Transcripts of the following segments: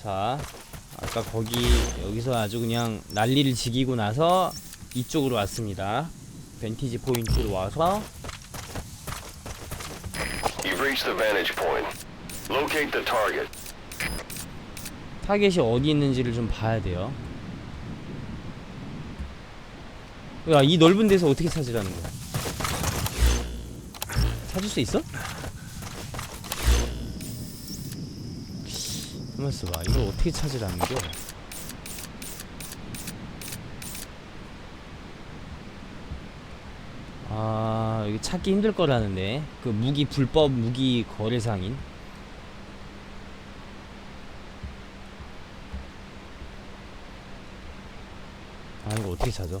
자, 아까 거기 여기서 아주 그냥 난리를 지기고 나서 이쪽으로 왔습니다. 벤티지 포인트로 와서 You've reached the vantage point. Locate the target. 타겟이 어디 있는지를 좀 봐야 돼요. 야, 이 넓은 데서 어떻게 찾으라는 거야? 찾을 수 있어? 가만있어 봐. 이걸 어떻게 찾으라는 겨? 아, 여기 찾기 힘들 거라는데. 그 무기 불법 무기 거래상인. 아 이거 어떻게 찾아?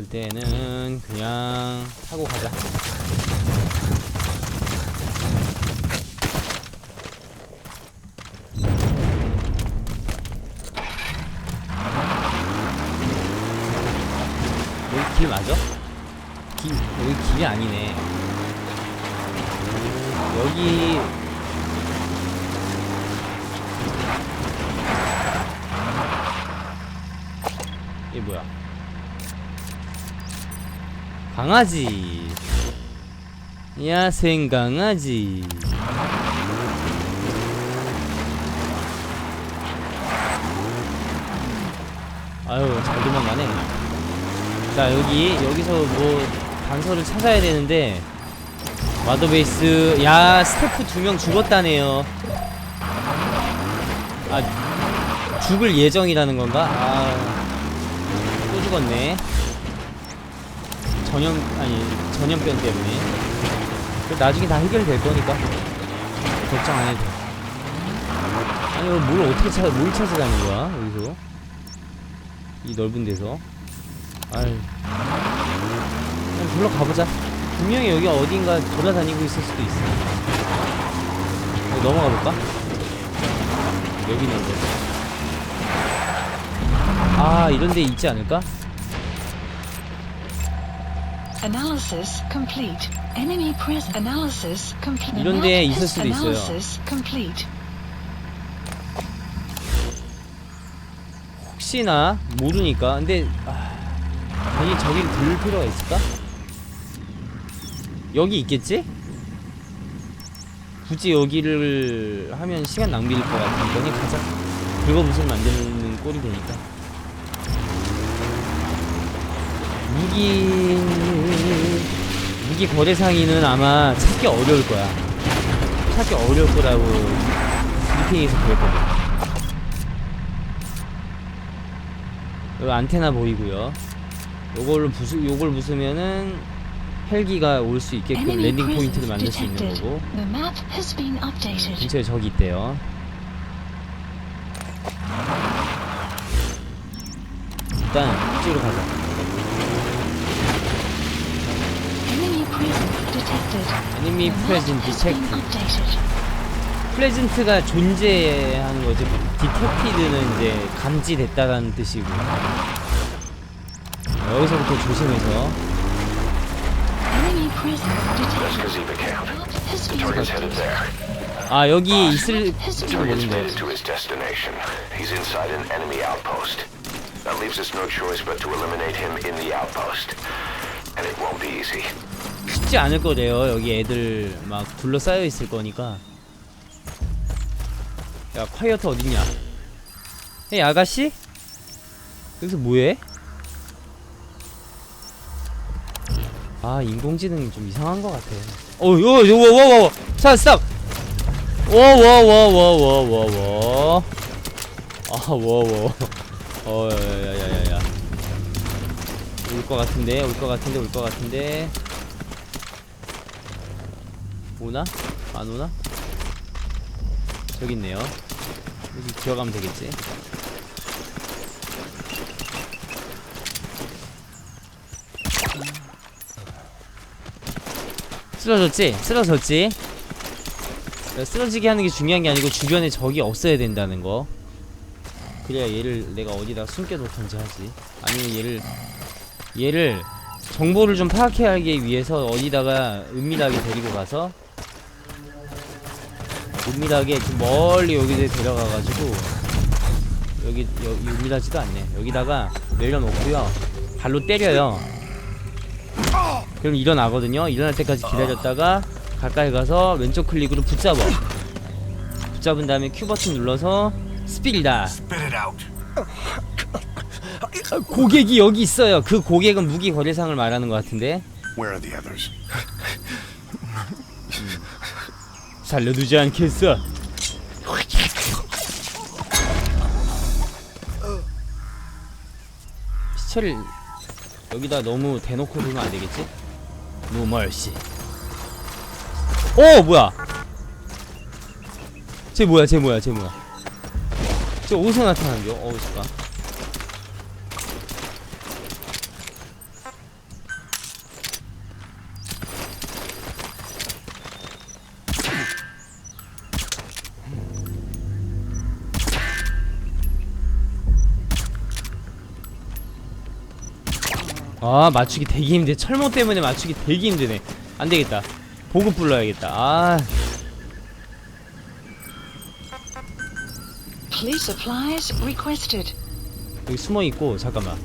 봤을 때는 그냥 타고 가자. 여기 길 맞아? 길, 여기 길이 아니네. 여기 이게 뭐야? 강아지. 야생 강아지. 아유 잘 도망가네. 자 여기 여기서 뭐 단서를 찾아야 되는데 마더베이스 야 스태프 두 명 죽었다네요 아 죽을 예정이라는 건가? 아또 죽었네 전염 아니 전염병 때문에 그 나중에 다 해결될 거니까 걱정 안 해도 돼 아니 뭘 어떻게 찾아 뭘 찾으라는 거야 여기서 이 넓은 데서 아유 그냥 가보자 분명히 여기 어딘가 돌아다니고 있을 수도 있어. 넘어가 볼까? 여기 있는 데. 아, 이런 데 있지 않을까? Analysis complete. Enemy press analysis complete. 이런 데에 Map 있을 수도 있어요. Analysis complete. 혹시나 모르니까. 근데 아, 괜히 저길 들을 필요가 있을까? 여기 있겠지? 굳이 여기를 하면 시간 낭비일 것 같으니까 그냥 가자. 긁어부술 만드는 꼴이 되니까. 무기 무기 거래 상인은 아마 찾기 어려울 거야. 찾기 어려울 거라고 브리핑에서 그랬거든. 여기 안테나 보이고요. 요걸로 부수 요걸 부수면은 헬기가 올 수 있게끔 랜딩 포인트를 만들 수 있는. 거고. 근처에 저기 있대요. 일단 이쪽으로 가자. Enemy been detected. updated. 플레젠트가 존재하는 거지. 디텍티드는 이제 감지됐다라는 뜻이고. 여기서부터 조심해서 Enemy presence That's detected. Kaziba camp. The map has The been target's headed updated. there. 아 여기 The 있을지도 map has been Target's made 모른대. it to his destination. He's inside an enemy outpost. That leaves us no choice but to eliminate him in the outpost. And it won't be easy. 쉽지 않을 거래요. 여기 애들 막 둘러싸여 있을 거니까. 야, 콰이어트 어딨냐? 에이, 아가씨? 여기서 뭐해? 아, 인공지능이 좀 이상한 것 같아. 어, 워, 스탑, 스탑! 워, 워, 워, 워, 워, 워, 워. 아, 워, 워. 어, 야, 야, 야, 야, 야. 올 것 같은데, 올 것 같은데, 올 것 같은데. 오나? 안 오나? 저기 있네요. 여기 기어가면 되겠지. 쓰러졌지? 쓰러졌지? 그러니까 쓰러지게 하는 게 중요한 게 아니고 주변에 적이 없어야 된다는 거. 그래야 얘를 내가 어디다 숨겨놓던지 하지. 아니면 얘를 얘를 정보를 좀 파악하기 위해서 어디다가 은밀하게 데리고 가서 은밀하게 좀 멀리 여기에 데려가가지고 여기 여기 은밀하지도 않네. 여기다가 내려놓고요. 발로 때려요. 그럼 일어나거든요. 일어날 때까지 기다렸다가 가까이 가서 왼쪽 클릭으로 붙잡아. 붙잡은 다음에 Q 버튼 눌러서 out. 고객이 여기 있어요. 그 고객은 무기 거래상을 말하는 것 같은데 살려두지 않겠어. 시체를 여기다 너무 대놓고 두면 안 되겠지? 노멀씨. 오 뭐야? 쟤 뭐야 쟤 뭐야 쟤 뭐야? 쟤 어디서 나타난겨? 어우 잠깐 아 맞추기 되게 힘드네 철모 때문에 맞추기 되게 힘드네 안되겠다 보급 불러야겠다 아 Police supplies requested. 여기 숨어있고 잠깐만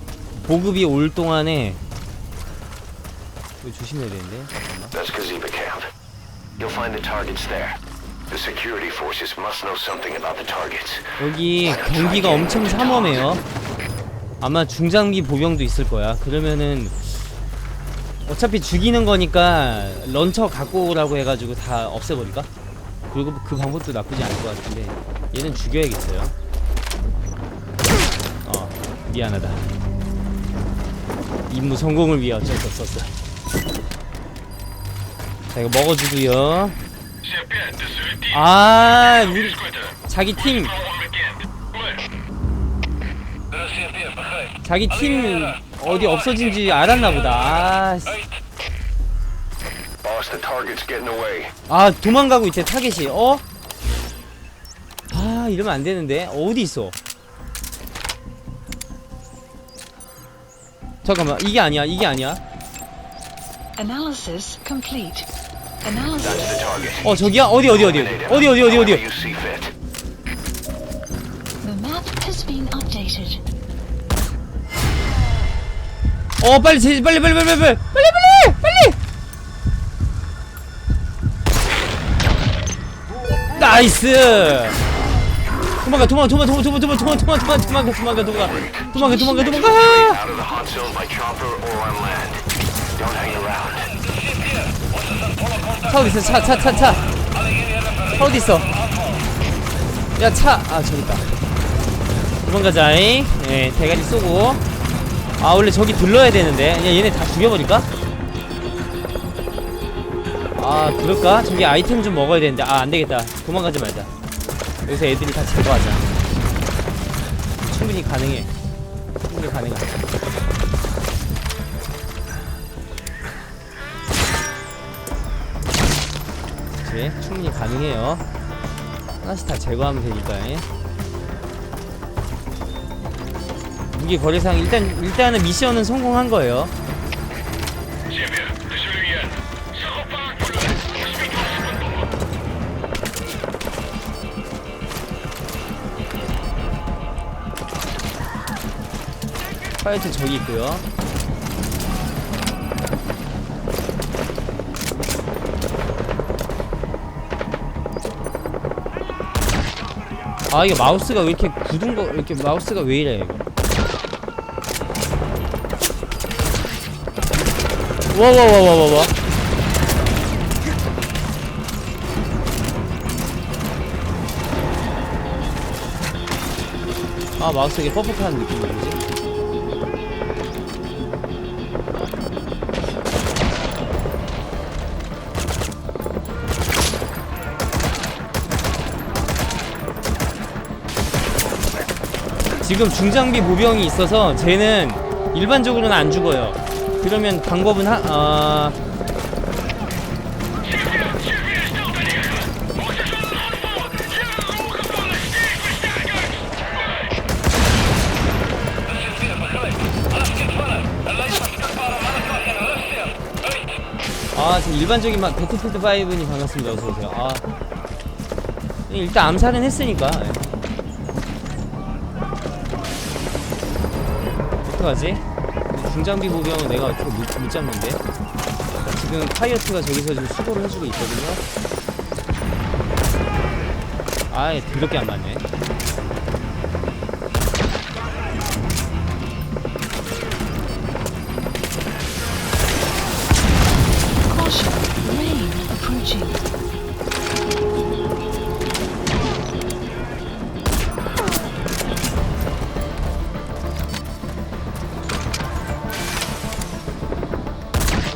보급이 올 동안에 이거 조심해야 되는데 잠깐만 That's Kaziba camp. You'll find the targets there. The security forces must know something about the targets. 여기 경기가 엄청 삼엄해요 아마 중장기 보병도 있을 거야. 그러면은 어차피 죽이는 거니까 런처 갖고 오라고 해가지고 다 없애버릴까? 그리고 그 방법도 나쁘지 않을 것 같은데 얘는 죽여야겠어요. 어 미안하다. 임무 성공을 위해 어쩔 수 없었어. 자 이거 먹어주고요. 아 우리 자기 팀 자기 팀 어디 없어진지 알았나 보다. 아, 씨. Boss, the target's getting away. 아 도망가고 있대 타겟이. 어? 아 이러면 안 되는데 어디 있어? 잠깐만 이게 아니야 이게 아니야. Analysis complete. Analysis. the target. 어 저기야 어디 어디 어디. 어디 어디 어디 어디. You see fit. The map has been updated. 어 빨리 제 빨리 빨리 빨리 빨리 빨리 빨리 빨리. 나이스. 도망가 도망가 도망가 도망가 도망가 도망가 도망가 도망가 도망가 도망가 도망가 도망가 도망가. 차 어디 있어? 차, 차, 차, 차. 차 어디 있어? 야, 차. 아, 저기 있다. 도망가자잉. 예, 대가리 쏘고. 아, 원래 저기 들러야 되는데. 야, 얘네 다 죽여버릴까? 아, 그럴까? 저기 아이템 좀 먹어야 되는데. 아, 안 되겠다. 도망가지 말자. 여기서 애들이 다 제거하자. 충분히 가능해. 충분히 가능하다. 그렇지 충분히 가능해요 하나씩 다 제거하면 되니까 예. 무기 거래상 일단 일단은 미션은 성공한 거예요. 파이트 저기 있고요. 아 이거 마우스가 왜 이렇게 굳은 거 이렇게 마우스가 왜 이래 이거 와와와와와와 아 마우스 이게 뻑뻑한 느낌이 뭐지? 지금 중장비 모병이 있어서 쟤는 일반적으로는 안 죽어요. 그러면 방법은 하, 어... 아 지금 일반적인 막 배틀필드 5님 반갑습니다 어서 오세요. 아 일단 암살은 했으니까. 예. 어떡하지? 중장비 보병은 내가 어떻게 못, 못 잡는데? 지금 파이어트가 저기서 지금 수고를 해주고 있거든요. 아예 더럽게 안 맞네.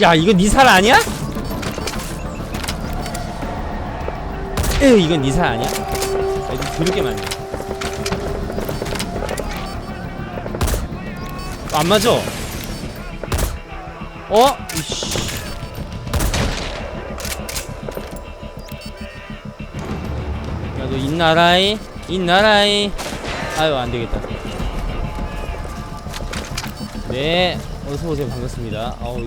야 이건 니 살 아니야? 에 이건 니 살 아니야? 야, 이거 더럽게 많네 안 맞아. 어? 이씨. 야너 인나라이? 인나라이? 아유 안되겠다. 네 어서오세요. 반갑습니다. 아우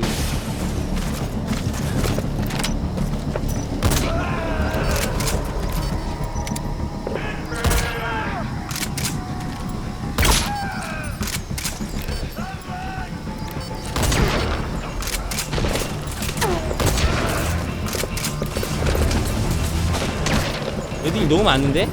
너무 많은데?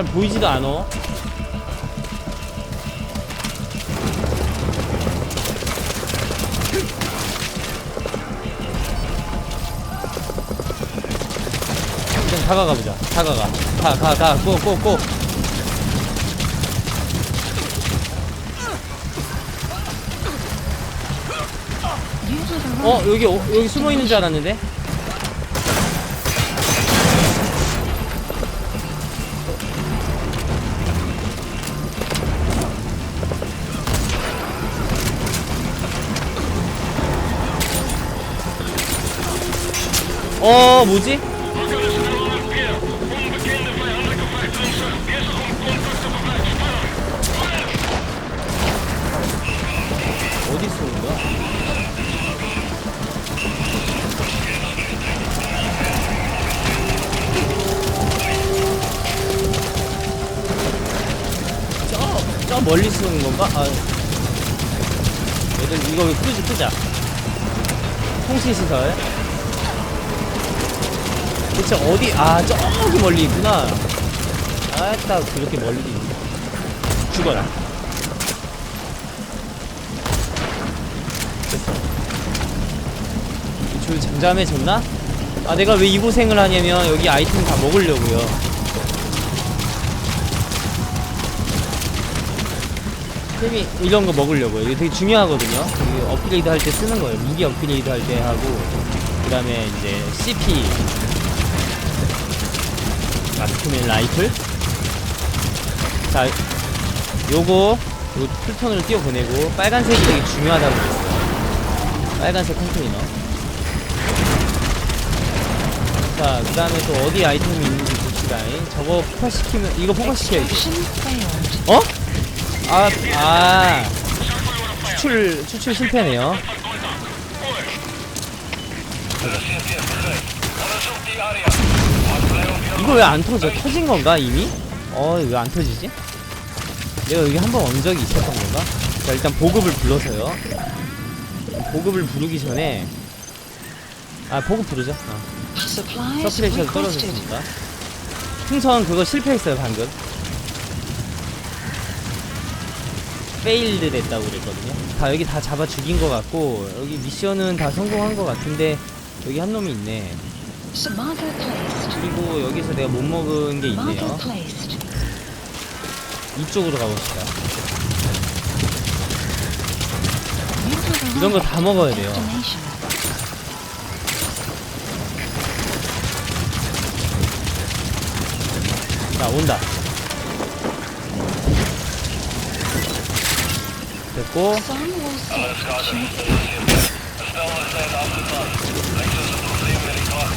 잘 보이지도 않아. 일단 다가가 보자. 다가가. 가, 가, 가. 고, 고, 고. You have 어. 여기, 어, 여기 숨어 있는 줄 알았는데? 어, 뭐지? 어디 쏘는 거야? 저, 저 멀리 쏘는 건가? 아. 얘들 이거 끄지, 끄자. 통신 시설. 대체 어디, 아, 저기 멀리 있구나. 아따, 그렇게 멀리 있네. 죽어라. 됐어. 이줄 잠잠해졌나? 아, 내가 왜 이 고생을 하냐면, 여기 아이템 다 먹으려고요. 템이 이런 거 먹으려고요. 이게 되게 중요하거든요. 업그레이드 할 때 쓰는 거예요. 무기 업그레이드 할 때 하고, 그 다음에 이제 CP. 마스크맨 라이플. 자, 요거, 요 풀톤으로 띄워보내고, 빨간색이 되게 중요하다고 그랬어요. 빨간색 컨테이너. 자, 그 다음에 또 어디 아이템이 있는지 봅시다. 저거 폭파시키면, 이거 폭파시켜야지. 어? 아, 아. 추출, 추출 실패네요. 이거 왜 안 터져? 터진 건가, 이미? 어, 왜 안 터지지? 내가 여기 한 번 온 적이 있었던 건가? 자, 일단 보급을 불러서요. 보급을 부르기 전에, 아, 보급 부르자. 어. Supplies 서플레이션 requested. 떨어졌으니까. 풍선 그거 실패했어요, 방금. 페일드 됐다고 그랬거든요. 다 여기 다 잡아 죽인 것 같고 여기 미션은 다 성공한 것 같은데 여기 한 놈이 있네. 그리고 여기서 내가 못 먹은 게 있네요. 이쪽으로 가봅시다. 이런 거 다 먹어야 돼요. 자 온다 됐고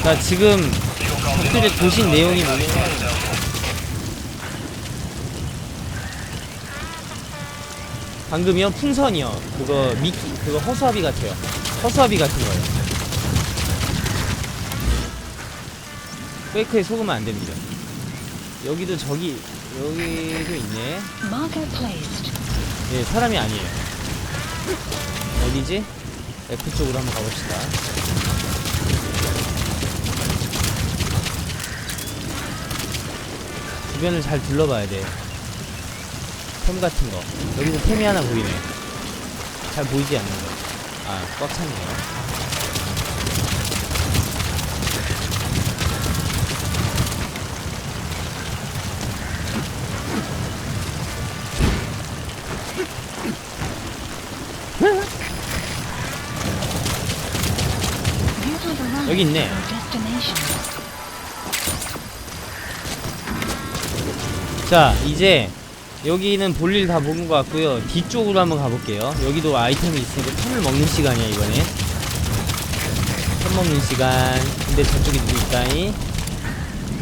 자 지금 적들의 도신 내용이 뭐냐면 방금이요? 풍선이요. 그거 미끼 그거 허수아비 같아요. 허수아비 같은 거예요. 페이크에 속으면 안 됩니다. 여기도 저기 여기도 있네. 예 사람이 아니에요. 어디지? F 쪽으로 한번 가봅시다 주변을 잘 둘러봐야 돼. 템 같은 거. 여기서 템이 하나 보이네. 잘 보이지 않는 거. 아, 꽉 찼네요. 여기 있네. at your destination. 자, 이제 여기는 볼일 다 본 것 같고요. 뒤쪽으로 한번 가볼게요. 여기도 아이템이 있으니까 템을 먹는 시간이야, 이번에. 템 먹는 시간. 근데 저쪽에 누구 있다이?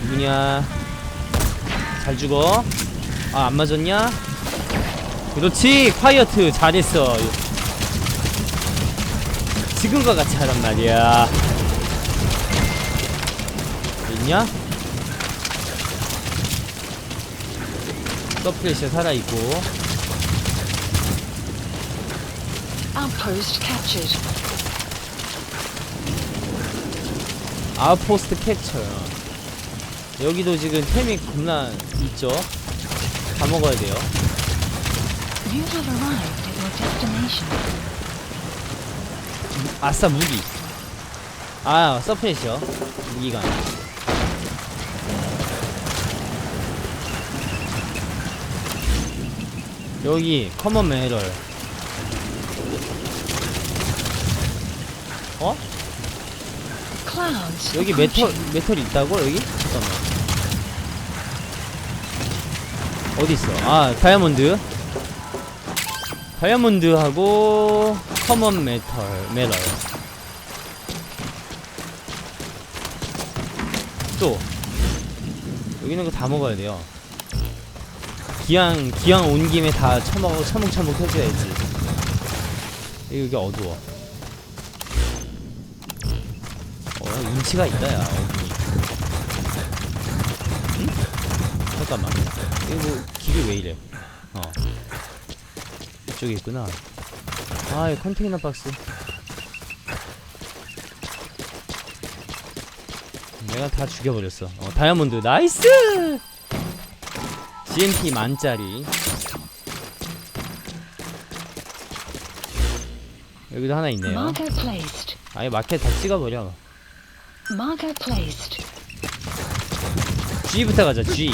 누구냐? 잘 죽어. 아, 안 맞았냐? 그렇지! 콰이어트! 잘했어. 지금과 같이 하란 말이야. 있냐? 서프레시 살아있고. 아웃포스트 캡처요 여기도 지금 템이 겁나 있죠? 다 먹어야 돼요. 아싸 무기. 아 서프레시요? 무기가 여기 커먼 메럴 어? 여기 메털 approaching. 메털이 있다고 여기? 잠깐만. 어디 있어? 아 다이아몬드. 다이아몬드하고 커먼 메털 메럴. 또 여기 있는 거 다 먹어야 돼요. 기왕 기왕 온 김에 다 처먹 처먹처먹 해줘야지. 여기 어두워. 어, 운치가 있다, 야, 어금니. 응? 잠깐만. 이거 뭐, 길이 왜 이래? 어. 이쪽에 있구나. 아, 이 컨테이너 박스. 내가 다 죽여버렸어. 어, 다이아몬드, 나이스! GMP 만짜리. 여기도 하나 있네요. 아예 마켓 다 찍어버려. G부터 가자 G.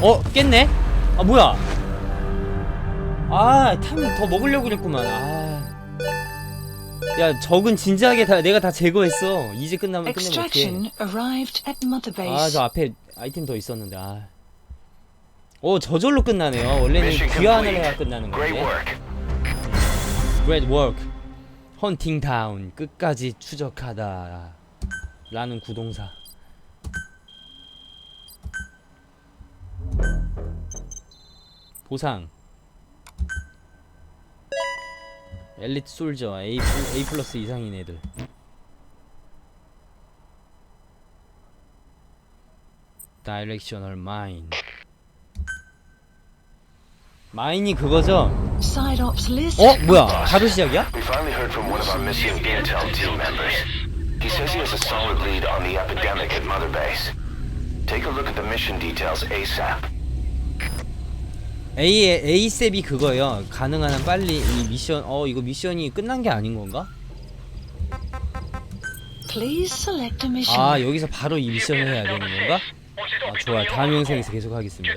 어 깼네? 아 뭐야 아템더 먹으려고 그랬구만. 아 야 적은 진지하게 다 내가 다 제거했어. 이제 끝나면 끝내면 어떡해 Extraction arrived at Mother Base. 아저 앞에 아이템 더 있었는데 아 오 저절로 끝나네요. 원래는 귀환을 해야. 끝나는 건데. Great work. 헌팅 다운 끝까지 추적하다. 라는 구동사. 보상 엘리트 솔저 A, 플- A 플러스 이상인 애들 다이렉셔널 마인 마인이 그거죠? 어? 뭐야 바로 시작이야? We finally heard from one of our missing intel team members. He says he has a solid lead on the epidemic at Mother Base. Take a look at the mission details ASAP. A A 셉이 그거예요. 가능한 한 빨리 이 미션 어 이거 미션이 끝난 게 아닌 건가? Please select a mission. 아 여기서 바로 이 미션을 해야 되는 건가? 아 좋아 다음 영상에서 계속 하겠습니다